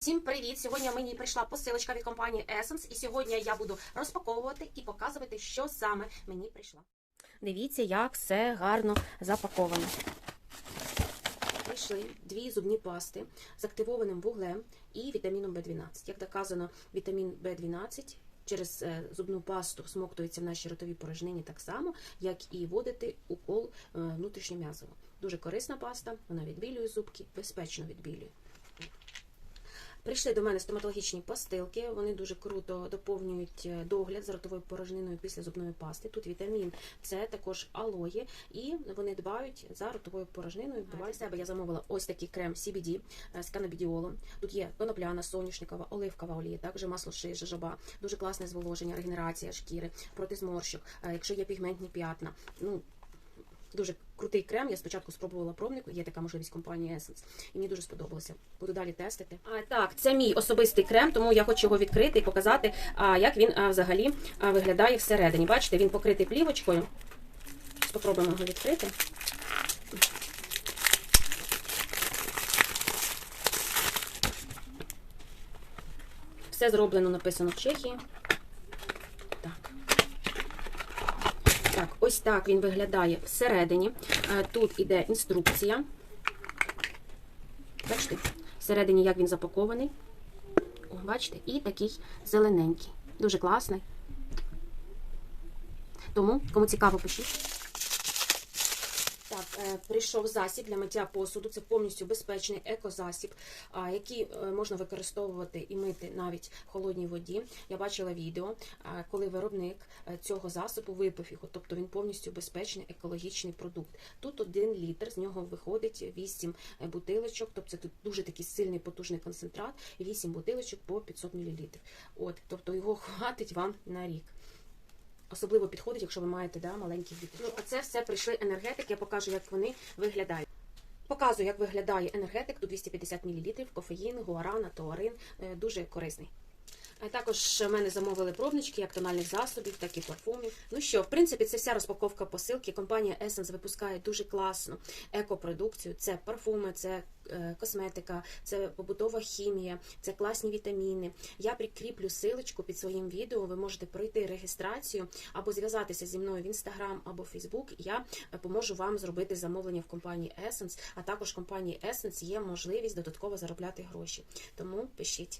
Всім привіт! Сьогодні мені прийшла посилочка від компанії Essence, і сьогодні я буду розпаковувати і показувати, що саме мені прийшло. Дивіться, як все гарно запаковано. Прийшли дві зубні пасти з активованим вуглем і вітаміном В12. Як доказано, вітамін В12 через е, зубну пасту всмоктується в нашій ротовій порожнині так само, як і вводити укол е, внутрішньом'язово. Дуже корисна паста, вона відбілює зубки, безпечно відбілює. Прийшли до мене стоматологічні пастилки. Вони дуже круто доповнюють е, догляд за ротовою порожниною після зубної пасти. Тут вітамін С, також алоє, і вони дбають за ротовою порожниною. Для себе я замовила ось такий крем CBD е, з канабідіолом. Тут є конопляна, соняшникова, оливкова олія, також масло ши, жожоба, дуже класне зволоження, регенерація шкіри, проти зморщок. Е, Якщо є пігментні п'ятна, ну Дуже крутий крем. Я спочатку спробувала пробник, є така можливість компанії Essence, і мені дуже сподобалося. Буду далі тестити. А так, це мій особистий крем, тому я хочу його відкрити і показати, як він взагалі виглядає всередині. Бачите, він покритий плівочкою. Спробуємо його відкрити. Все зроблено, написано в Чехії. Так, ось так він виглядає всередині. Е, Тут іде інструкція. Бачите, всередині як він запакований. Бачите, і такий зелененький. Дуже класний. Тому, кому цікаво, пишіть. Е, прийшов засіб для миття посуду. Це повністю безпечний екозасіб, який е, можна використовувати і мити навіть в холодній воді. Я бачила відео, коли виробник е, цього засобу випив його, тобто він повністю безпечний екологічний продукт. Тут один літр, з нього виходить 8 бутилочок, тобто це тут дуже такий сильний потужний концентрат, і 8 бутилочок по 500 мл. От, тобто його хватить вам на рік. Особливо підходить, якщо ви маєте да, маленькі діти. Ну, а це все прийшли енергетики, я покажу, як вони виглядають. Показую, як виглядає енергетик, тут 250 мл, кофеїн, гуарана, туарин, Е, дуже корисний. А також мене замовили пробнички як тональних засобів, так і парфумів. Ну що, в принципі, це вся розпаковка посилки. Компанія Essence випускає дуже класну екопродукцію. Це парфуми, це е, косметика, це побутова хімія, це класні вітаміни. Я прикріплю силочку під своїм відео. Ви можете пройти реєстрацію або зв'язатися зі мною в Instagram або Facebook. Я е, поможу вам зробити замовлення в компанії Essence, а також в компанії Essence є можливість додатково заробляти гроші. Тому пишіть.